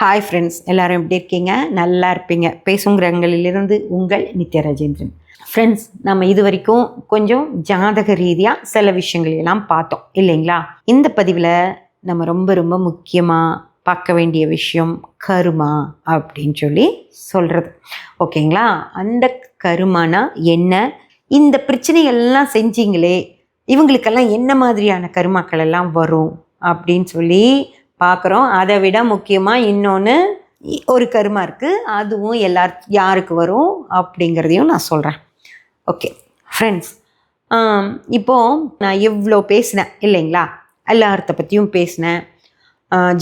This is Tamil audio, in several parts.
ஹாய் ஃப்ரெண்ட்ஸ் எல்லாரும் எப்படி இருக்கீங்க? நல்லா இருப்பீங்க. பேசுங்கிறங்களிலிருந்து உங்கள் நித்யராஜேந்திரன். ஃப்ரெண்ட்ஸ் நம்ம இது வரைக்கும் கொஞ்சம் ஜாதக ரீதியாக சில விஷயங்கள் எல்லாம் பார்த்தோம் இல்லைங்களா? இந்த பதிவில் நம்ம ரொம்ப ரொம்ப முக்கியமாக பார்க்க வேண்டிய விஷயம் கருமா அப்படின்னு சொல்லி சொல்கிறது ஓகேங்களா? அந்த கருமானா என்ன? இந்த பிரச்சனைகள்லாம் செஞ்சீங்களே இவங்களுக்கெல்லாம் என்ன மாதிரியான கருமாக்கள் எல்லாம் வரும் அப்படின்னு சொல்லி பார்க்குறோம் அதை விட முக்கியமாக இன்னொன்று ஒரு கருமா இருக்குது அதுவும் எல்லார் யாருக்கு வரும் அப்படிங்கிறதையும் நான் சொல்கிறேன் ஓகே ஃப்ரெண்ட்ஸ் இப்போது நான் எவ்வளோ பேசினேன் இல்லைங்களா? எல்லார்த்த பற்றியும் பேசினேன்.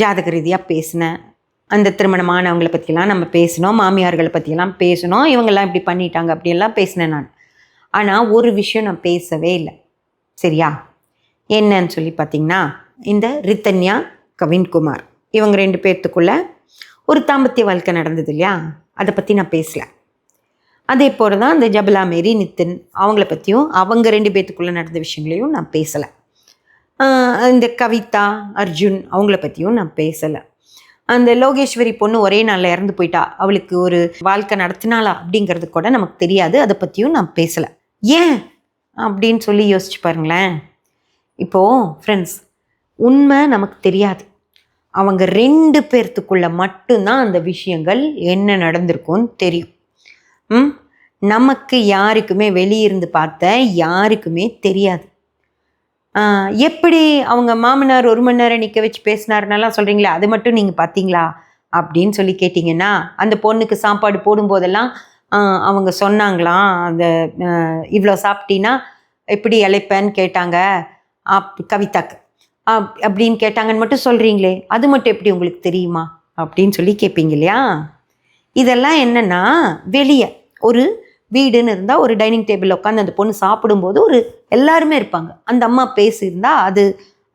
ஜாதக ரீதியாக பேசினேன். அந்த திருமணமானவங்களை பற்றிலாம் நம்ம பேசினோம். மாமியார்களை பற்றியெல்லாம் பேசினோம். இவங்கெல்லாம் இப்படி பண்ணிட்டாங்க அப்படியெல்லாம் பேசினேன் நான். ஆனால் ஒரு விஷயம் நான் பேசவே இல்லை. சரியா? என்னன்னு சொல்லி பார்த்தீங்கன்னா இந்த ரித்தன்யா கவின்குமார். இவங்க ரெண்டு பேர்த்துக்குள்ள ஒரு தாம்பத்திய வாழ்க்கை நடந்தது இல்லையா? அதை பற்றி நான் பேசலை அதே போல தான் இந்த ஜபலா மேரி நித்தின் அவங்கள பற்றியும் அவங்க ரெண்டு பேர்த்துக்குள்ளே நடந்த விஷயங்களையும் நான் பேசலை இந்த கவிதா அர்ஜுன் அவங்கள பற்றியும் நான் பேசலை அந்த லோகேஸ்வரி பொண்ணு ஒரே நாளில் இறந்து போயிட்டா. அவளுக்கு ஒரு வாழ்க்கை நடத்தினாளா அப்படிங்கிறது கூட நமக்கு தெரியாது. அதை பற்றியும் நான் பேசலை ஏன்? அப்படின்னு சொல்லி யோசிச்சு பாருங்களேன். இப்போது ஃப்ரெண்ட்ஸ் உண்மை நமக்கு தெரியாது. அவங்க ரெண்டு பேர்த்துக்குள்ள மட்டும்தான் அந்த விஷயங்கள் என்ன நடந்திருக்கும்னு தெரியும். ம்? நமக்கு யாருக்குமே வெளியிருந்து பார்த்த யாருக்குமே தெரியாது. எப்படி அவங்க மாமனார் ஒரு மணி நேரம் நிற்க வச்சு பேசினாருன்னெல்லாம் சொல்கிறீங்களா அது மட்டும் நீங்கள் பார்த்தீங்களா? அப்படின்னு சொல்லி கேட்டிங்கன்னா அந்த பொண்ணுக்கு சாப்பாடு போடும்போதெல்லாம் அவங்க சொன்னாங்களாம் அந்த இவ்வளோ சாப்பிட்டீன்னா எப்படி இழைப்பேன்னு கேட்டாங்க அப் கவிதாக்கு. அப்படின்னு கேட்டாங்கன்னு மட்டும் சொல்கிறீங்களே அது மட்டும் எப்படி உங்களுக்கு தெரியுமா? அப்படின்னு சொல்லி கேட்பீங்க இல்லையா? இதெல்லாம் என்னென்னா வெளியே ஒரு வீடுன்னு இருந்தால் ஒரு டைனிங் டேபிளில் உட்காந்து அந்த பொண்ணு சாப்பிடும்போது ஒரு எல்லாருமே இருப்பாங்க. அந்த அம்மா பேசியிருந்தா அது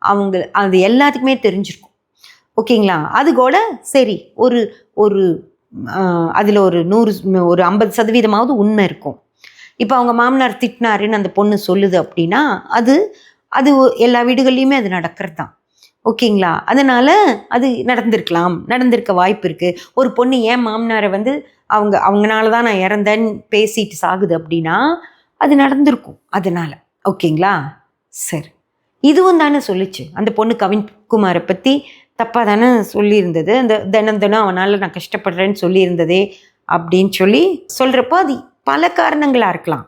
அவங்க அது எல்லாத்துக்குமே தெரிஞ்சிருக்கும். ஓகேங்களா? அது கூட சரி ஒரு ஒரு அதில் ஒரு நூறு ஒரு ஐம்பது சதவீதமாவது உண்மை இருக்கும். இப்போ அவங்க மாமனார் திட்டினாருன்னு அந்த பொண்ணு சொல்லுது அப்படின்னா அது அது எல்லா வீடுகள்லையுமே அது நடக்கிறது தான் ஓகேங்களா? அதனால் அது நடந்திருக்கலாம். நடந்திருக்க வாய்ப்பு இருக்குது ஒரு பொண்ணு ஏன் மாமனாரை வந்து அவங்க அவங்கனால தான் நான் இறந்தேன்னு பேசிட்டு சாகுது அப்படின்னா அது நடந்திருக்கும். அதனால். ஓகேங்களா? சரி. இதுவும் தானே சொல்லுச்சு. அந்த பொண்ணு கவின் குமாரை பற்றி தப்பாக தானே சொல்லியிருந்தது. அந்த தினம் தினம் அவனால் நான் கஷ்டப்படுறேன்னு சொல்லியிருந்ததே அப்படின்னு சொல்லி சொல்கிறப்போ அது பல காரணங்களாக இருக்கலாம்.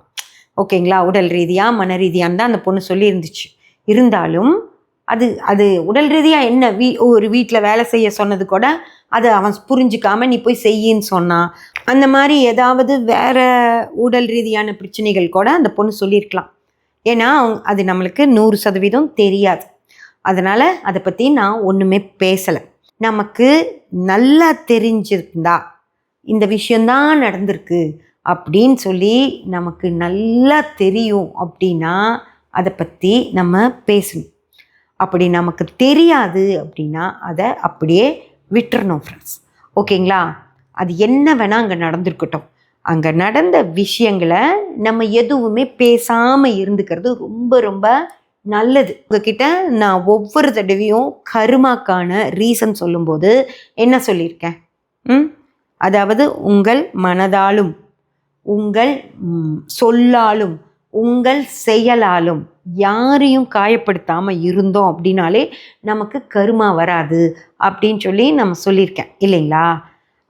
ஓகேங்களா? உடல் ரீதியாக மன ரீதியான்னு தான் அந்த பொண்ணு சொல்லியிருந்துச்சு. இருந்தாலும் அது அது உடல் ரீதியாக என்ன வீ ஒரு வீட்டில் வேலை செய்ய சொன்னது கூட அதை அவன் புரிஞ்சுக்காம நீ போய் செய்யின்னு சொன்னான் அந்த மாதிரி ஏதாவது வேற உடல் ரீதியான பிரச்சனைகள் கூட அந்த பொண்ணு சொல்லியிருக்கலாம். ஏன்னா அவங்க- அது நம்மளுக்கு நூறு சதவீதம் தெரியாது. அதனால் அதை பற்றி நான் ஒன்றுமே பேசலை. நமக்கு நல்லா தெரிஞ்சிருந்தா இந்த விஷயந்தான் நடந்திருக்கு அப்படின்னு சொல்லி நமக்கு நல்லா தெரியும் அப்படின்னா அதை பற்றி நம்ம பேசணும். அப்படி நமக்கு தெரியாது அப்படின்னா அதை அப்படியே விட்டுறணும் ஃப்ரெண்ட்ஸ் ஓகேங்களா? அது என்ன வேணால் அங்கே நடந்திருக்கட்டும். அங்கே நடந்த விஷயங்களை நம்ம எதுவுமே பேசாமல் இருந்துக்கிறது ரொம்ப ரொம்ப நல்லது. உங்ககிட்ட நான் ஒவ்வொரு தடவையும் கருமாக்கான ரீசன் சொல்லும்போது என்ன சொல்லியிருக்கேன்? ம்? அதாவது உங்கள் மனதாலும் உங்கள் சொல்லாலும் உங்கள் செயலாலும் யாரையும் காயப்படுத்தாமல் இருந்தோம் அப்படின்னாலே நமக்கு கருமா வராது அப்படின்னு சொல்லி நம்ம சொல்லியிருக்கேன். இல்லைங்களா?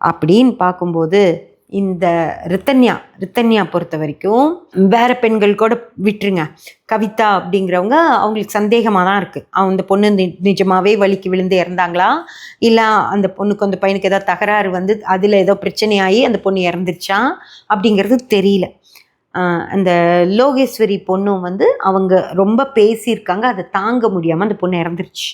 அப்படின்னு பார்க்கும்போது இந்த ரித்தன்யா ரித்தன்யா பொறுத்த வரைக்கும் வேற பெண்கள் கூட விட்டுருங்க. கவிதா அப்படிங்கிறவங்க அவங்களுக்கு சந்தேகமாக தான் இருக்குது அந்த பொண்ணு நி- வலிக்கு விழுந்து இறந்தாங்களா? இல்லை அந்த பொண்ணுக்கு அந்த பையனுக்கு ஏதாவது தகராறு வந்து அதில் ஏதோ பிரச்சனையாகி அந்த பொண்ணு இறந்துருச்சா? அப்படிங்கிறது தெரியல. அந்த லோகேஸ்வரி பொண்ணும் வந்து அவங்க ரொம்ப பேசியிருக்காங்க. அதை தாங்க முடியாமல் அந்த பொண்ணு இறந்துருச்சு.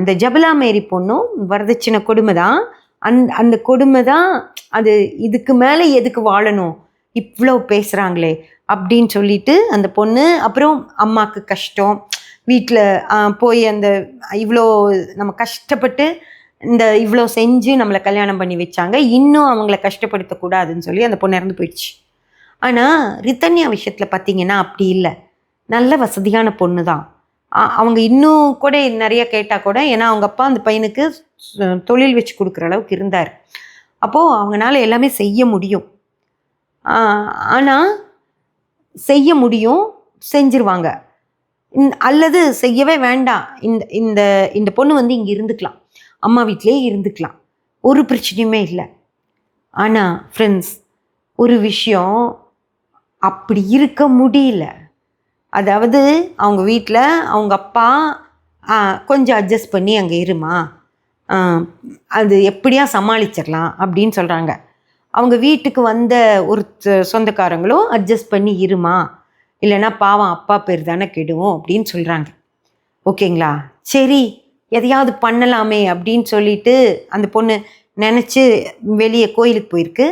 இந்த ஜபலா மேரி பொண்ணும் வரதட்சணை கொடுமை தான். அந் அந்த கொடுமை தான் அது இதுக்கு மேலே எதுக்கு வாழணும்? இவ்வளோ பேசுகிறாங்களே அப்படின்னு சொல்லிட்டு அந்த பொண்ணு அப்புறம் அம்மாவுக்கு கஷ்டம். வீட்டில் போய் அந்த இவ்வளோ நம்ம கஷ்டப்பட்டு இந்த இவ்வளோ செஞ்சு நம்மளை கல்யாணம் பண்ணி வச்சாங்க. இன்னும் அவங்கள கஷ்டப்படுத்தக்கூடாதுன்னு சொல்லி அந்த பொண்ணு இறந்து போயிடுச்சு. ஆனால் ரித்தன்யா விஷயத்தில் பார்த்தீங்கன்னா அப்படி இல்லை. நல்ல வசதியான பொண்ணு தான் அவங்க இன்னும் கூட நிறைய கேட்டால் கூட ஏன்னா அவங்க அப்பா அந்த பையனுக்கு தொழில் வச்சு கொடுக்குற அளவுக்கு இருந்தார். அப்போது அவங்களால எல்லாமே செய்ய முடியும். ஆனால் செய்ய முடியும் செஞ்சிருவாங்க. அல்லது செய்யவே வேண்டாம். இந்த இந்த இந்த பொண்ணு வந்து இங்கே இருந்துக்கலாம். அம்மா வீட்டிலே இருந்துக்கலாம். ஒரு பிரச்சனையுமே இல்லை. ஆனால் ஃப்ரெண்ட்ஸ் ஒரு விஷயம் அப்படி இருக்க முடியல. அதாவது அவங்க வீட்டில் அவங்க அப்பா ஆ, கொஞ்சம் அட்ஜஸ்ட் பண்ணி அங்கே இருமா? அது எப்படியா சமாளிச்சிடலாம் அப்படின்னு சொல்கிறாங்க அவங்க வீட்டுக்கு வந்த ஒரு சொந்தக்காரங்களும் அட்ஜஸ்ட் பண்ணி இருமா? இல்லைன்னா பாவம் அப்பா பேர் தானே கெடுவோம் அப்படின்னு சொல்கிறாங்க ஓகேங்களா? சரி எதையாவது பண்ணலாமே அப்படின்னு சொல்லிட்டு அந்த பொண்ணு நினச்சி வெளியே கோயிலுக்கு போயிருக்கு.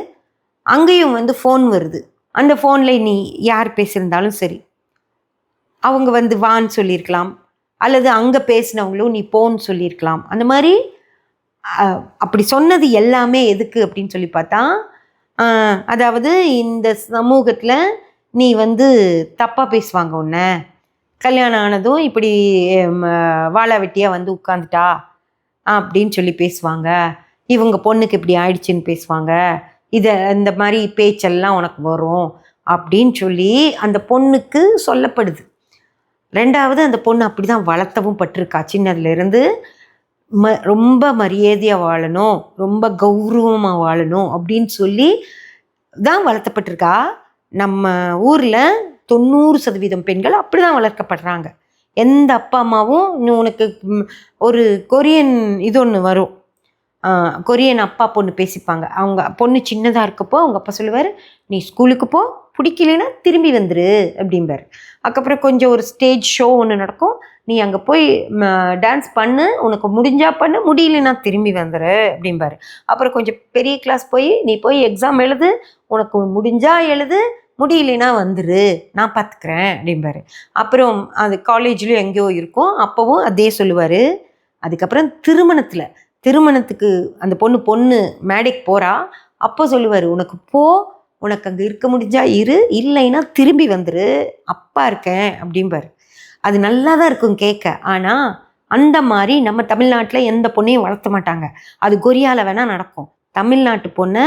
அங்கேயும் வந்து ஃபோன் வருது. அந்த ஃபோனில் நீ யார் பேசியிருந்தாலும் சரி அவங்க வந்து வான்னு சொல்லியிருக்கலாம் அல்லது அங்கே பேசினவங்களும் நீ போன்னு சொல்லியிருக்கலாம். அந்த மாதிரி அப்படி சொன்னது எல்லாமே எதுக்கு அப்படின்னு சொல்லி பார்த்தா அதாவது இந்த சமூகத்தில் நீ வந்து தப்பாக பேசுவாங்க உன்ன. கல்யாணம் ஆனதும் இப்படி வாழா வெட்டியாக வந்து உட்காந்துட்டா அப்படின்னு சொல்லி பேசுவாங்க. இவங்க பொண்ணுக்கு இப்படி ஆயிடுச்சுன்னு பேசுவாங்க. இதை இந்த மாதிரி பேச்செல்லாம் உனக்கு வரும் அப்படின்னு சொல்லி அந்த பொண்ணுக்கு சொல்லப்படுது. ரெண்டாவது அந்த பொண்ணு அப்படி தான் வளர்த்தவும் பட்டிருக்கா. சின்னதுலேருந்து ம ரொம்ப மரியாதையாக வாழணும் ரொம்ப கௌரவமாக வாழணும் அப்படின்னு சொல்லி தான் வளர்த்தப்பட்டிருக்கா. நம்ம ஊரில் தொண்ணூறு சதவீதம் பெண்கள் அப்படி தான் வளர்க்கப்படுறாங்க. எந்த அப்பா அம்மாவும் உனக்கு ஒரு கொரியன் இது ஒன்று வரும். கொரியன் அப்பா பொண்ணு பேசிப்பாங்க. அவங்க பொண்ணு சின்னதாக இருக்கப்போ அவங்க அப்பா சொல்லுவார் நீ ஸ்கூலுக்கு போ பிடிக்கலைன்னா திரும்பி வந்துரு அப்படிம்பார். அதுக்கப்புறம் கொஞ்சம் ஒரு ஸ்டேஜ் ஷோ ஒன்று நடக்கும். நீ அங்கே போய் டான்ஸ் பண்ணு உனக்கு முடிஞ்சால் பண்ணு முடியலன்னா திரும்பி வந்துரு அப்படிம்பாரு. அப்புறம் கொஞ்சம் பெரிய கிளாஸ் போய் நீ போய் எக்ஸாம் எழுது உனக்கு முடிஞ்சால் எழுது முடியலைன்னா வந்துரு நான் பார்த்துக்கிறேன் அப்படிம்பாரு. அப்புறம் அது காலேஜ்லேயும் எங்கேயோ இருக்கும். அப்போவும் அதே சொல்லுவார். அதுக்கப்புறம் திருமணத்தில் திருமணத்துக்கு அந்த பொண்ணு பொண்ணு மேடைக்கு போகிறா அப்போ சொல்லுவார் உனக்கு போ உனக்கு அங்கே இருக்க முடிஞ்சா இரு இல்லைன்னா திரும்பி வந்துரு. அப்பா இருக்கேன் அப்படிம்பார். அது நல்லா தான் இருக்கும் கேட்க. ஆனால் அந்த மாதிரி நம்ம தமிழ்நாட்டில் எந்த பொண்ணையும் வளர்த்த மாட்டாங்க. அது கொரியாவில் வேணால் நடக்கும். தமிழ்நாட்டு பொண்ணை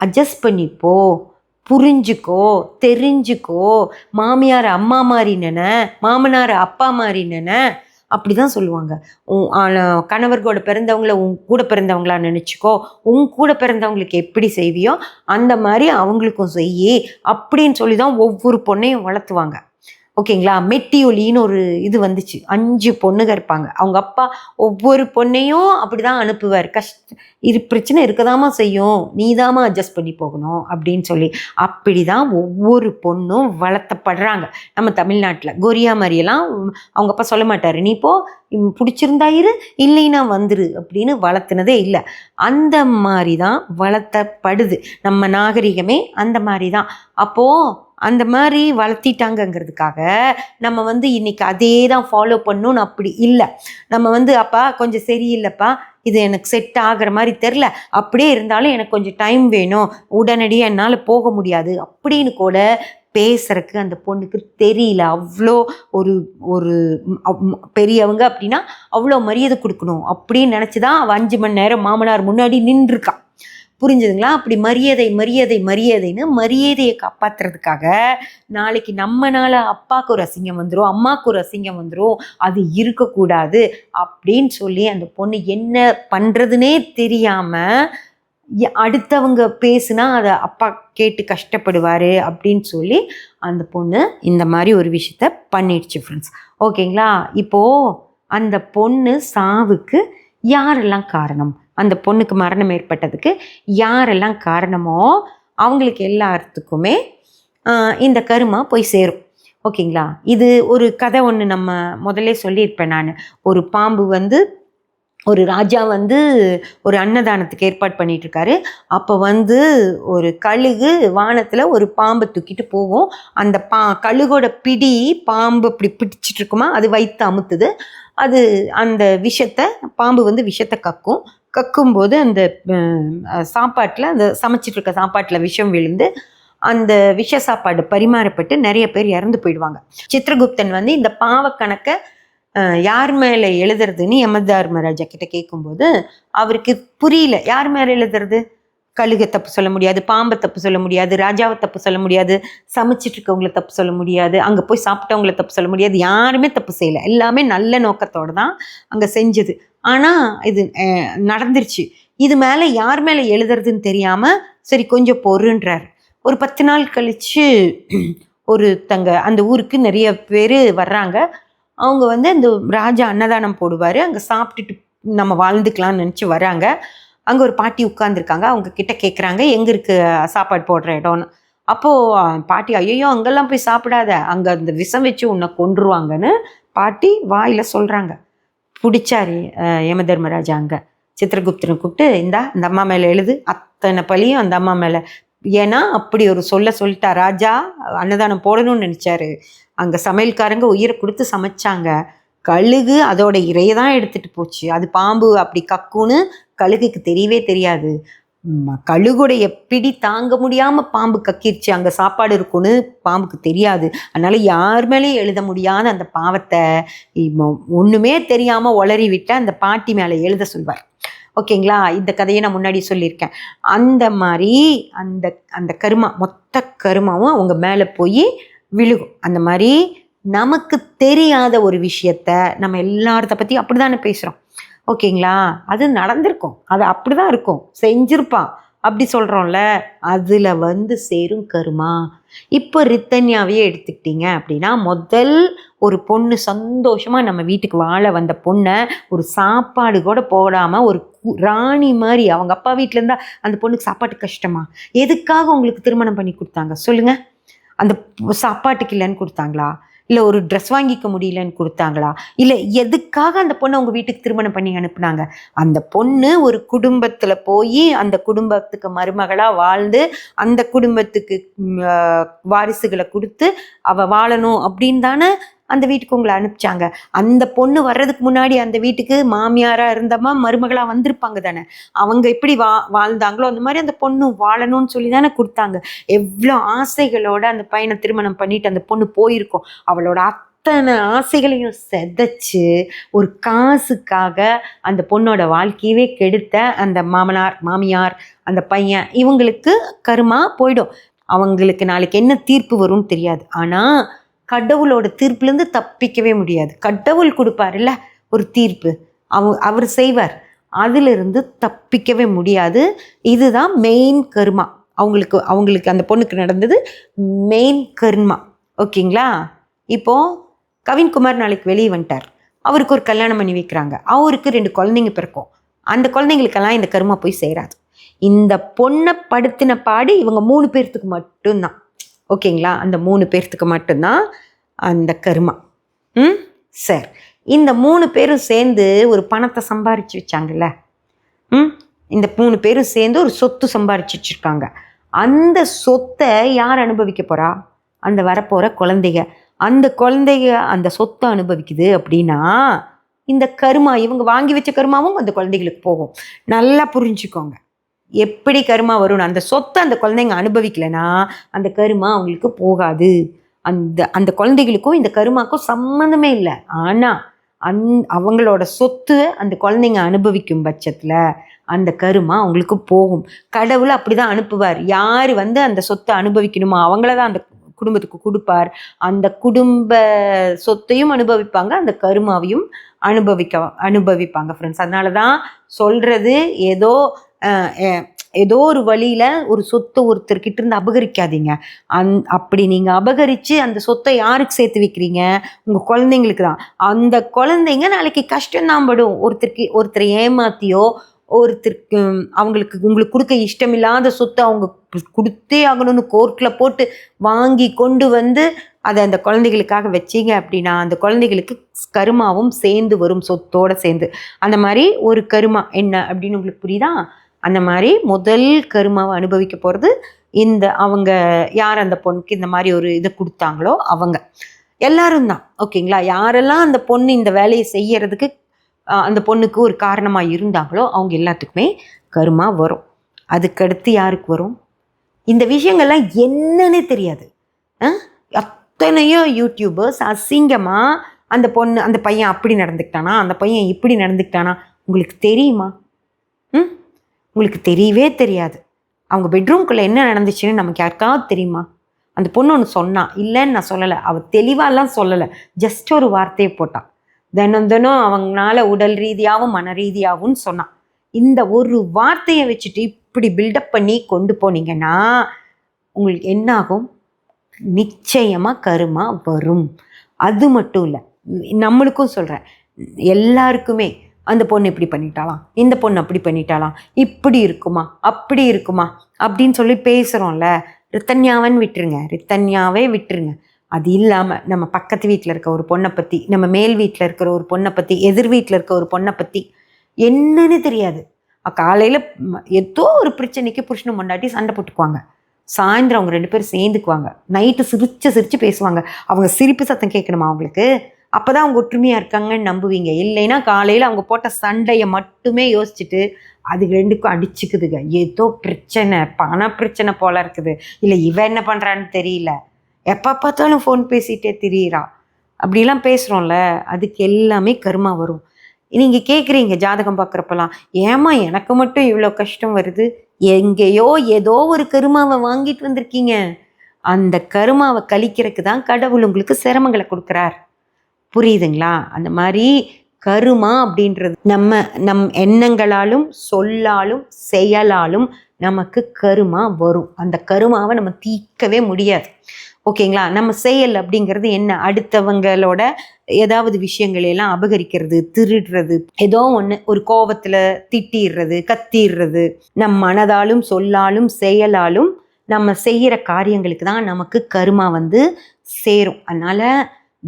அட்ஜஸ்ட் பண்ணிப்போ புரிஞ்சுக்கோ தெரிஞ்சுக்கோ. மாமியார் அம்மா மாதிரி நினை மாமனார் அப்பா மாதிரி நினை அப்படி தான் சொல்லுவாங்க. உன் கணவர்களோட கணவர் கூட பிறந்தவங்கள உன் கூட பிறந்தவங்களா நினச்சிக்கோ. உன் கூட பிறந்தவங்களுக்கு எப்படி செய்வியோ அந்த மாதிரி அவங்களுக்கும் செய்யி அப்படின்னு சொல்லி தான் ஒவ்வொரு பொண்ணையும் வளர்த்துவாங்க. ஓகேங்களா? மெட்டியொலின்னு ஒரு இது வந்துச்சு. அஞ்சு பொண்ணுங்க இருப்பாங்க. அவங்க அப்பா ஒவ்வொரு பொண்ணையும் அப்படி தான் அனுப்புவார். கஷ்ட இது பிரச்சனை இருக்கதாமா செய்யும். நீதாம்மா அட்ஜஸ்ட் பண்ணி போகணும் அப்படின்னு சொல்லி. அப்படி தான் ஒவ்வொரு பொண்ணும் வளர்த்தப்படுறாங்க. நம்ம தமிழ்நாட்டில். கொரியா மாதிரியெல்லாம் அவங்க அப்பா சொல்ல மாட்டார். நீ போ பிடிச்சிருந்தாயிரு பிடிச்சிருந்தா இரு இல்லைன்னா வந்துரு அப்படின்னு வளர்த்துனதே இல்லை. அந்த மாதிரி தான் வளர்த்தப்படுது. நம்ம நாகரிகமே அந்த மாதிரி தான் அப்போது அந்த மாதிரி வளர்த்திட்டாங்கங்கிறதுக்காக நம்ம வந்து இன்னைக்கு அதே தான் ஃபாலோ பண்ணணும்னு அப்படி இல்லை. நம்ம வந்து அப்பா கொஞ்சம் சரியில்லைப்பா இது எனக்கு செட் ஆகிற மாதிரி தெரில அப்படியே இருந்தாலும் எனக்கு கொஞ்சம் டைம் வேணும். உடனடியாக என்னால் போக முடியாது. அப்படின்னு கூட பேசுறதுக்கு அந்த பொண்ணுக்கு தெரியல. அவ்வளோ ஒரு ஒரு பெரியவங்க அப்படின்னா அவ்வளோ மரியாதை கொடுக்கணும் அப்படின்னு நினச்சி தான் அவள் அஞ்சு மணி நேரம் மாமனார் முன்னாடி நின்றுருக்கா. புரிஞ்சுதுங்களா? அப்படி மரியாதை மரியாதை மரியாதைன்னு மரியாதையை காப்பாத்துறதுக்காக நாளைக்கு நம்மனால அப்பாவுக்கு ஒரு அசிங்கம் வந்துடும் அம்மாவுக்கு ஒரு அசிங்கம் வந்துடும் அது இருக்கக்கூடாது அப்படின்னு சொல்லி அந்த பொண்ணு என்ன பண்ணுறதுனே தெரியாமல் அடுத்தவங்க பேசுனா அதை அப்பா கேட்டு கஷ்டப்படுவார் அப்படின்னு சொல்லி அந்த பொண்ணு இந்த மாதிரி ஒரு விஷயத்த பண்ணிடுச்சு ஃப்ரெண்ட்ஸ் ஓகேங்களா இப்போது அந்த பொண்ணு சாவுக்கு யாரெல்லாம் காரணம்? அந்த பொண்ணுக்கு மரணம் ஏற்பட்டதுக்கு யாரெல்லாம் காரணமோ அவங்களுக்கு எல்லாத்துக்குமே இந்த கருமா போய் சேரும். ஓகேங்களா? இது ஒரு கதை ஒன்று நம்ம முதல்ல சொல்லியிருப்பேன் நான். ஒரு பாம்பு வந்து ஒரு ராஜா வந்து ஒரு அன்னதானத்துக்கு ஏற்பாடு பண்ணிட்டு இருக்காரு அப்போ வந்து ஒரு கழுகு வானத்தில் ஒரு பாம்பை தூக்கிட்டு போகும் அந்த பா கழுகோட பிடி பாம்பு இப்படி பிடிச்சிட்டு இருக்குமா? அது வைத்து அமுத்துது. அது அந்த விஷத்தை பாம்பு வந்து விஷத்தை கக்கும். கக்கும்போது அந்த சாப்பாட்டில் அந்த சமைச்சிட்டு இருக்க சாப்பாட்டில் விஷம் விழுந்து அந்த விஷ சாப்பாடு பரிமாறப்பட்டு நிறைய பேர் இறந்து போயிடுவாங்க. சித்திரகுப்தன் வந்து இந்த பாவக்கணக்கை யார் மேலே எழுதுறதுன்னு யமதர்மராஜா கிட்ட கேட்கும்போது அவருக்கு புரியல. யார் மேலே எழுதுறது? கழுகை தப்பு சொல்ல முடியாது பாம்பை தப்பு சொல்ல முடியாது ராஜாவை தப்பு சொல்ல முடியாது சமைச்சிட்டு இருக்கவங்கள தப்பு சொல்ல முடியாது அங்கே போய் சாப்பிட்டவங்கள தப்பு சொல்ல முடியாது யாருமே தப்பு செய்யலை. எல்லாமே நல்ல நோக்கத்தோடு தான் அங்கே செஞ்சது. ஆனால் இது நடந்துருச்சு. இது மேலே யார் மேலே எழுதுறதுன்னு தெரியாமல் சரி கொஞ்சம் பொறுன்றார். ஒரு பத்து நாள் கழித்து ஒரு தங்க அந்த ஊருக்கு நிறைய பேர் வர்றாங்க. அவங்க வந்து அந்த ராஜா அன்னதானம் போடுவார். அங்கே சாப்பிட்டுட்டு நம்ம வாழ்ந்துக்கலாம்னு நினச்சி வராங்க அங்கே ஒரு பாட்டி உட்காந்துருக்காங்க அவங்க கிட்ட கேட்குறாங்க எங்கே இருக்குது சாப்பாடு போடுற இடம்னு? அப்போது பாட்டி ஐயோ அங்கெல்லாம் போய் சாப்பிடாத. அங்கே அந்த விஷம் வச்சு உன்னை கொன்றுவாங்கன்னு பாட்டி வாயில் சொல்கிறாங்க பிடிச்சாரு யம தர்மராஜா அங்கே. சித்திரகுப்தனை கூப்பிட்டு இந்தா அந்த அம்மா மேலே எழுது. அத்தனை பழியும் அந்த அம்மா மேலே. ஏன்னா அப்படி ஒரு சொல்ல சொல்லிட்டா ராஜா அன்னதானம் போடணும்னு நினச்சாரு. அங்கே சமையல்காரங்க உயிரை கொடுத்து சமைச்சாங்க. கழுகு அதோட இறையை தான் எடுத்துகிட்டு போச்சு. அது பாம்பு அப்படி கக்குன்னு கழுகுக்கு தெரியவே தெரியாது. கழுகுடைய பிடி தாங்க முடியாம பாம்பு கக்கிருச்சு. அங்க சாப்பாடு இருக்குன்னு பாம்புக்கு தெரியாது. அதனால யார் மேலேயும் எழுத முடியாத அந்த பாவத்தை ஒன்றுமே ஒண்ணுமே தெரியாம உளறி விட்டு அந்த பாட்டி மேல எழுத சொல்வார். ஓகேங்களா? இந்த கதையை நான் முன்னாடி சொல்லியிருக்கேன். அந்த மாதிரி அந்த அந்த கருமா மொத்த கருமாவும் அவங்க மேலே போய் விழுகும். அந்த மாதிரி நமக்கு தெரியாத ஒரு விஷயத்த நம்ம எல்லார்த்த பற்றி அப்படி தானே பேசுகிறோம் ஓகேங்களா? அது நடந்திருக்கும். அது அப்படி தான் இருக்கும். செஞ்சிருப்பான். அப்படி சொல்கிறோம்ல அதில் வந்து சேரும் கருமா. இப்போ ரித்தன்யாவையே எடுத்துக்கிட்டீங்க அப்படின்னா முதல் ஒரு பொண்ணு சந்தோஷமாக நம்ம வீட்டுக்கு வாழ வந்த பொண்ணை ஒரு சாப்பாடு கூட போடாமல் ஒரு கு- ராணி மாதிரி அவங்க அப்பா வீட்டில் இருந்தால் அந்த பொண்ணுக்கு சாப்பாட்டு கஷ்டமா? எதுக்காக உங்களுக்கு திருமணம் பண்ணி கொடுத்தாங்க? சொல்லுங்கள் அந்த சாப்பாட்டுக்கு இல்லைன்னு கொடுத்தாங்களா? இல்லை ஒரு ட்ரெஸ் வாங்கிக்க முடியலன்னு கொடுத்தாங்களா? இல்லை எதுக்காக அந்த பொண்ணை உங்கள் வீட்டுக்கு திருமணம் பண்ணி அனுப்புனாங்க? அந்த பொண்ணு ஒரு குடும்பத்தில் போய் அந்த குடும்பத்துக்கு மருமகளாக வாழ்ந்து அந்த குடும்பத்துக்கு வாரிசுகளை கொடுத்து அவள் வாழணும் அப்படின்னு தானே அந்த வீட்டுக்கு உங்களை அனுப்பிச்சாங்க. அந்த பொண்ணு வர்றதுக்கு முன்னாடி அந்த வீட்டுக்கு மாமியாரா இருந்தம்மா மருமகளா வந்திருப்பாங்க தானே. அவங்க எப்படி வா வாழ்ந்தாங்களோ அந்த மாதிரி அந்த பொண்ணு வாழணும்னு சொல்லி தானே கொடுத்தாங்க. எவ்வளோ ஆசைகளோட அந்த பையனை திருமணம் பண்ணிட்டு அந்த பொண்ணு போயிருக்கோம். அவளோட அத்தனை ஆசைகளையும் செதைச்சு ஒரு காசுக்காக அந்த பொண்ணோட வாழ்க்கையவே கெடுத்த அந்த மாமனார் மாமியார் அந்த பையன் இவங்களுக்கு கருமா போயிடும். அவங்களுக்கு நாளைக்கு என்ன தீர்ப்பு வரும்னு தெரியாது. ஆனால் கடவுளோட தீர்ப்புலேருந்து தப்பிக்கவே முடியாது. கடவுள் கொடுப்பாருல்ல ஒரு தீர்ப்பு. அவ அவர் செய்வார். அதிலிருந்து தப்பிக்கவே முடியாது. இதுதான் மெயின் கர்மா. அவங்களுக்கு அவங்களுக்கு அந்த பொண்ணுக்கு நடந்தது மெயின் கர்மா. ஓகேங்களா? இப்போது கவின்குமார் நாளைக்கு வெளியே வந்துட்டார். அவருக்கு ஒரு கல்யாணம் பண்ணி வைக்கிறாங்க. அவருக்கு ரெண்டு குழந்தைங்க பிறக்கும். அந்த குழந்தைங்களுக்கெல்லாம் இந்த கருமா போய் சேராது. இந்த பொண்ணை படுத்தின பாடு இவங்க மூணு பேர்த்துக்கு மட்டும்தான். ஓகேங்களா? அந்த மூணு பேர்த்துக்கு மட்டும்தான் அந்த கருமா. ம்? சரி. இந்த மூணு பேரும் சேர்ந்து ஒரு பணத்தை சம்பாரிச்சு வச்சாங்கல்ல? ம்? இந்த மூணு பேரும் சேர்ந்து ஒரு சொத்து சம்பாரிச்சு வச்சிருக்காங்க. அந்த சொத்தை யார் அனுபவிக்க போகிறா அந்த வரப்போகிற குழந்தைங்க அந்த குழந்தைங்க அந்த சொத்தை அனுபவிக்குது அப்படின்னா இந்த கருமா இவங்க வாங்கி வச்ச கருமாவும் அந்த குழந்தைகளுக்கு போகும். நல்லா புரிஞ்சுக்கோங்க. எப்படி கருமா வரும்னு அந்த சொத்தை அந்த குழந்தைங்க அனுபவிக்கலைன்னா அந்த கருமா அவங்களுக்கு போகாது. அந்த அந்த குழந்தைகளுக்கும் இந்த கருமாக்கும் சம்மந்தமே இல்லை. ஆனால் அந் அவங்களோட சொத்து அந்த குழந்தைங்க அனுபவிக்கும் பட்சத்தில் அந்த கருமா அவங்களுக்கு போகும். கடவுள் அப்படிதான் அனுப்புவார். யார் வந்து அந்த சொத்தை அனுபவிக்கணுமோ அவங்கள தான் அந்த குடும்பத்துக்கு கொடுப்பார். அந்த குடும்ப சொத்தையும் அனுபவிப்பாங்க அந்த கருமாவையும் அனுபவிக்க அனுபவிப்பாங்க ஃப்ரெண்ட்ஸ் அதனால தான் சொல்கிறது ஏதோ ஏதோ ஒரு வழியில் ஒரு சொத்தை ஒருத்தர்கிட்ட இருந்து அபகரிக்காதீங்க. அந் அப்படி நீங்கள் அபகரித்து அந்த சொத்தை யாருக்கு சேர்த்து வைக்கிறீங்க? உங்கள் குழந்தைங்களுக்கு தான். அந்த குழந்தைங்க நாளைக்கு கஷ்டம்தான் படும். ஒருத்தருக்கு ஒருத்தரை ஏமாத்தியோ ஒருத்தருக்கு அவங்களுக்கு உங்களுக்கு கொடுக்க இஷ்டமில்லாத சொத்தை அவங்க கொடுத்தே ஆகணும்னு கோர்ட்டில் போட்டு வாங்கி கொண்டு வந்து அதை அந்த குழந்தைகளுக்காக வச்சீங்க அப்படின்னா அந்த குழந்தைகளுக்கு கருமாவும் சேர்ந்து வரும் சொத்தோடு சேர்ந்து. அந்த மாதிரி ஒரு கருமா என்ன அப்படின்னு உங்களுக்கு புரியுதா? அந்த மாதிரி முதல் கருமாவை அனுபவிக்க போகிறது இந்த அவங்க யார் அந்த பொண்ணுக்கு இந்த மாதிரி ஒரு இதை கொடுத்தாங்களோ அவங்க. எல்லாரும் தான் ஓகேங்களா? யாரெல்லாம் அந்த பொண்ணு இந்த வேலையை செய்யறதுக்கு அந்த பொண்ணுக்கு ஒரு காரணமாக இருந்தாங்களோ அவங்க எல்லாத்துக்குமே கருமா வரும். அதுக்கடுத்து யாருக்கு வரும்? இந்த விஷயங்கள்லாம் என்னன்னே தெரியாது. அத்தனையோ யூடியூபர்ஸ் அசிங்கமாக அந்த பொண்ணு அந்த பையன் அப்படி நடந்துக்கிட்டானா? அந்த பையன் இப்படி நடந்துக்கிட்டானா? உங்களுக்கு தெரியுமா? உங்களுக்கு தெரியவே தெரியாது. அவங்க பெட்ரூம்குள்ளே என்ன நடந்துச்சுன்னு நமக்கு யாருக்காவது தெரியுமா? அந்த பொண்ணு ஒன்று சொன்னா இல்லைன்னு நான் சொல்லலை. அவள் தெளிவாலாம் சொல்லலை. ஜஸ்ட் ஒரு வார்த்தையை போட்டான் தினம் தினம் அவங்களால உடல் ரீதியாகவும் மன ரீதியாகவும் சொன்னான் இந்த ஒரு வார்த்தையை வச்சுட்டு இப்படி பில்டப் பண்ணி கொண்டு போனீங்கன்னா உங்களுக்கு என்னாகும்? நிச்சயமாக கருமா வரும். அது மட்டும் இல்லை நம்மளுக்கும் சொல்கிறேன் எல்லாருக்குமே அந்த பொண்ணு இப்படி பண்ணிட்டாலாம் இந்த பொண்ணு அப்படி பண்ணிட்டாலாம் இப்படி இருக்குமா? அப்படி இருக்குமா? அப்படின்னு சொல்லி பேசுகிறோம்ல ரித்தன்யாவன் விட்டுருங்க. ரித்தன்யாவே விட்டுருங்க. அது இல்லாமல் நம்ம பக்கத்து வீட்டில் இருக்க ஒரு பொண்ணை பற்றி நம்ம மேல் வீட்டில் இருக்கிற ஒரு பொண்ணை பற்றி எதிர் வீட்டில் இருக்க ஒரு பொண்ணை பற்றி என்னன்னு தெரியாது. காலையில் ஏதோ ஒரு பிரச்சனைக்கு புருஷனை முன்னாடி சண்டை போட்டுக்குவாங்க. சாயந்தரம் அவங்க ரெண்டு பேரும் சேர்ந்துக்குவாங்க. நைட்டு சிரிச்சு சிரிச்சு பேசுவாங்க. அவங்க சிரிப்பு சத்தம் கேட்கணுமா அவங்களுக்கு? அப்போ தான் அவங்க ஒற்றுமையாக இருக்காங்கன்னு நம்புவீங்க. இல்லைன்னா காலையில் அவங்க போட்ட சண்டையை மட்டுமே யோசிச்சுட்டு அது ரெண்டுக்கும் அடிச்சுக்குதுங்க. ஏதோ பிரச்சனை பண பிரச்சனை போல இருக்குது. இல்லை இவன் என்ன பண்ணுறான்னு தெரியல. எப்போ பார்த்தாலும் ஃபோன் பேசிகிட்டே திரியிறா. அப்படிலாம் பேசுகிறோம்ல அதுக்கு எல்லாமே கருமா வரும். நீங்கள் கேட்குறீங்க ஜாதகம் பார்க்குறப்பெல்லாம் ஏமா எனக்கு மட்டும் இவ்வளோ கஷ்டம் வருது? எங்கேயோ ஏதோ ஒரு கருமாவை வாங்கிட்டு வந்திருக்கீங்க. அந்த கருமாவை கழிக்கிறதுக்கு தான் கடவுள் உங்களுக்கு சிரமங்களை கொடுக்குறார். புரியுதுங்களா? அந்த மாதிரி கருமா அப்படின்றது நம்ம நம் எண்ணங்களாலும் சொல்லாலும் செயலாலும் நமக்கு கருமா வரும். அந்த கருமாவை நம்ம தீர்க்கவே முடியாது. ஓகேங்களா? நம்ம செயல் அப்படிங்கிறது என்ன? அடுத்தவங்களோட ஏதாவது விஷயங்களை எல்லாம் அபகரிக்கிறது திருடுறது ஏதோ ஒன்று ஒரு கோவத்தில் திட்டிடுறது கத்திடுறது. நம் மனதாலும் சொல்லாலும் செயலாலும் நம்ம செய்கிற காரியங்களுக்கு தான் நமக்கு கருமா வந்து சேரும். அதனால்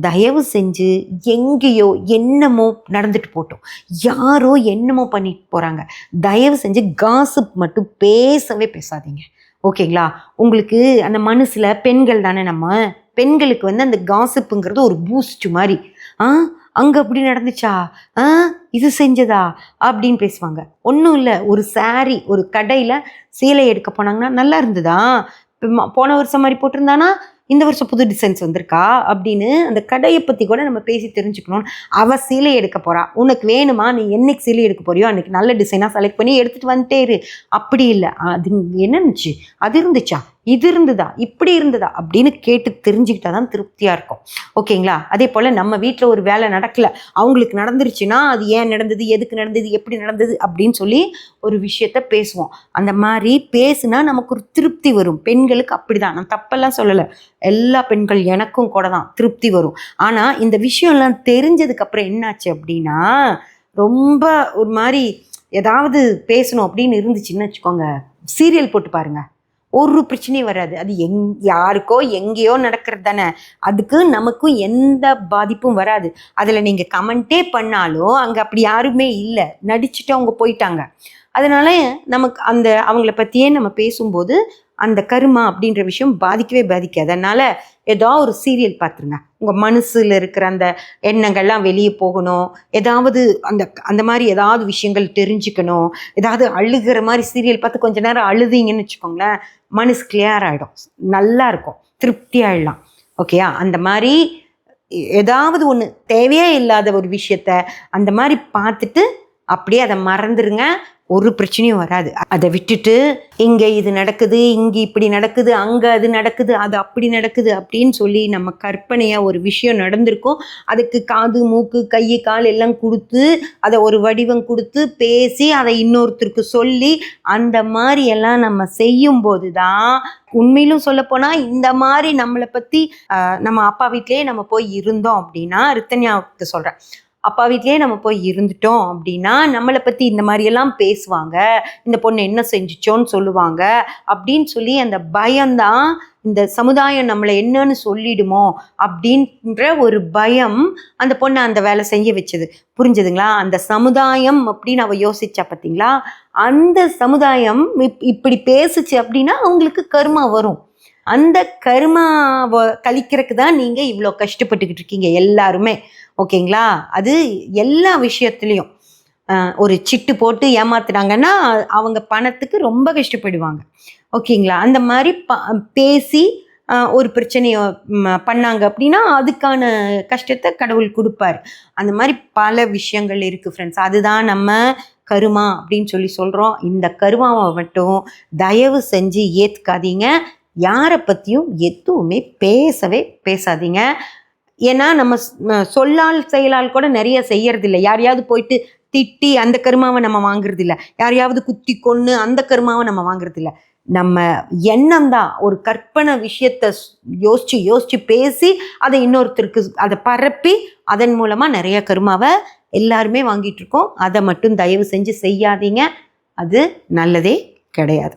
தயவு செஞ்சு எங்கேயோ என்னமோ நடந்துட்டு போட்டோம். யாரோ என்னமோ பண்ணிட்டு போகிறாங்க தயவு செஞ்சு காசுப் மட்டும் பேசவே பேசாதீங்க. ஓகேங்களா? உங்களுக்கு அந்த மனசில் பெண்கள் தானே நம்ம? பெண்களுக்கு வந்து அந்த காசிப்புங்கிறது ஒரு பூஸ்ட் மாதிரி. ஆ? அங்கே அப்படி நடந்துச்சா? ஆ? இது செஞ்சதா? அப்படின்னு பேசுவாங்க. ஒன்றும் இல்லை. ஒரு சாரி ஒரு கடையில் சீலை எடுக்க போனாங்கன்னா நல்லா இருந்ததா? போன வருஷம் மாதிரி போட்டிருந்தானா? இந்த வருஷம் புது டிசைன்ஸ் வந்திருக்கா? அப்படின்னு அந்த கடையை பற்றி கூட நம்ம பேசி தெரிஞ்சுக்கணும். அவள் சீலை எடுக்க போகிறா உனக்கு வேணுமா? நீ என்னைக்கு சீலை எடுக்க போறியோ அன்னைக்கு நல்ல டிசைனாக செலக்ட் பண்ணி எடுத்துகிட்டு வந்துட்டே இரு. அப்படி இல்லை. அது என்ன இருந்துச்சு அது இருந்துச்சா? இது இருந்ததா? இப்படி இருந்ததா? அப்படின்னு கேட்டு தெரிஞ்சுக்கிட்டா தான் திருப்தியாக இருக்கும். ஓகேங்களா? அதே போல் நம்ம வீட்டில் ஒரு வேலை நடக்கல. அவங்களுக்கு நடந்துருச்சுன்னா அது ஏன் நடந்தது? எதுக்கு நடந்தது? எப்படி நடந்தது? அப்படின்னு சொல்லி ஒரு விஷயத்த பேசுவோம். அந்த மாதிரி பேசுனா நமக்கு ஒரு திருப்தி வரும். பெண்களுக்கு அப்படி தான் நான் தப்பெல்லாம் சொல்லலை. எல்லா பெண்கள் எனக்கும் கூட தான் திருப்தி வரும். ஆனால் இந்த விஷயம்லாம் தெரிஞ்சதுக்கப்புறம் என்னாச்சு அப்படின்னா ரொம்ப ஒரு மாதிரி ஏதாவது பேசணும் அப்படின்னு இருந்துச்சுன்னு வச்சுக்கோங்க. சீரியல் போட்டு பாருங்கள் ஒரு பிரச்சனையும் வராது. அது எங் யாருக்கோ எங்கேயோ நடக்கிறது தானே. அதுக்கு நமக்கும் எந்த பாதிப்பும் வராது. அதில் நீங்கள் கமெண்ட்டே பண்ணாலும் அங்கே அப்படி யாருமே இல்லை. நடிச்சுட்டு அவங்க போயிட்டாங்க. அதனால நமக்கு அந்த அவங்கள பற்றியே நம்ம பேசும்போது அந்த கருமா அப்படின்ற விஷயம் பாதிக்கவே பாதிக்காது. அதனால் ஏதோ ஒரு சீரியல் பார்த்துருங்க உங்கள் மனசில் இருக்கிற அந்த எண்ணங்கள்லாம் வெளியே போகணும். ஏதாவது அந்த அந்த மாதிரி ஏதாவது விஷயங்கள் தெரிஞ்சுக்கணும். ஏதாவது அழுகிற மாதிரி சீரியல் பார்த்து கொஞ்ச நேரம் அழுதிங்கன்னு வச்சுக்கோங்களேன் மனசு கிளியர் ஆகிடும் நல்லா இருக்கும் திருப்தி ஆகிடலாம் ஓகேயா அந்த மாதிரி ஏதாவது ஒன்று தேவையே இல்லாத ஒரு விஷயத்த அந்த மாதிரி பார்த்துட்டு அப்படியே அதை மறந்துடுங்க ஒரு பிரச்சனையும் வராது. அதை விட்டுட்டு இங்கே இது நடக்குது இங்கே இப்படி நடக்குது அங்கே அது நடக்குது அது அப்படி நடக்குது அப்படின்னு சொல்லி நம்ம கற்பனையாக ஒரு விஷயம் நடந்திருக்கும். அதுக்கு காது மூக்கு கை கால் எல்லாம் கொடுத்து அதை ஒரு வடிவம் கொடுத்து பேசி அதை இன்னொருத்தருக்கு சொல்லி அந்த மாதிரி எல்லாம் நம்ம செய்யும்போது தான் உண்மையிலும் சொல்லப்போனால் இந்த மாதிரி நம்மளை பற்றி நம்ம அப்பா வீட்லேயே நம்ம போய் இருந்தோம் அப்படின்னா ரித்தன்யாவுக்கு சொல்கிறேன் அப்பா வீட்லேயே நம்ம போய் இருந்துட்டோம் அப்படின்னா நம்மளை பற்றி இந்த மாதிரியெல்லாம் பேசுவாங்க. இந்த பொண்ணு என்ன செஞ்சிச்சோன்னு சொல்லுவாங்க. அப்படின்னு சொல்லி அந்த பயம்தான் இந்த சமுதாயம் நம்மளை என்னன்னு சொல்லிடுமோ அப்படின்ற ஒரு பயம் அந்த பொண்ணை அந்த வேலை செய்ய வச்சது. புரிஞ்சுதுங்களா? அந்த சமுதாயம் அப்படின்னு அவள் யோசிச்சா பார்த்தீங்களா அந்த சமுதாயம் இப் இப்படி பேசுச்சு அப்படின்னா அவங்களுக்கு கருமா வரும். அந்த கருமாவை கழிக்கிறதுக்கு தான் நீங்கள் இவ்வளோ கஷ்டப்பட்டுக்கிட்டு இருக்கீங்க எல்லாருமே. ஓகேங்களா? அது எல்லா விஷயத்துலேயும். ஒரு சிட்டு போட்டு ஏமாத்துறாங்கன்னா அவங்க பணத்துக்கு ரொம்ப கஷ்டப்படுவாங்க. ஓகேங்களா? அந்த மாதிரி ப பேசி ஒரு பிரச்சனையை பண்ணாங்க அப்படின்னா அதுக்கான கஷ்டத்தை கடவுள் கொடுப்பாரு. அந்த மாதிரி பல விஷயங்கள் இருக்குது ஃப்ரெண்ட்ஸ் அதுதான் நம்ம கருமா அப்படின்னு சொல்லி சொல்கிறோம் இந்த கருமாவை மட்டும் தயவு செஞ்சு ஏற்றுக்காதீங்க யாரை பற்றியும் எதுவுமே பேசவே பேசாதீங்க. ஏன்னா நம்ம சொல்லால் செயலால் கூட நிறைய செய்யறதில்ல. யாரையாவது போயிட்டு திட்டி அந்த கருமாவை நம்ம வாங்குறதில்ல. யாரையாவது குத்தி கொன்று அந்த கருமாவை நம்ம வாங்குறதில்ல. நம்ம எண்ணம் தான் ஒரு கற்பனை விஷயத்த யோசித்து யோசிச்சு யோசிச்சு பேசி அதை இன்னொருத்தருக்கு அதை பரப்பி அதன் மூலமாக நிறைய கருமாவை எல்லாருமே வாங்கிட்டு இருக்கோம். அதை மட்டும் தயவு செஞ்சு செய்யாதீங்க. அது நல்லதே கிடையாது.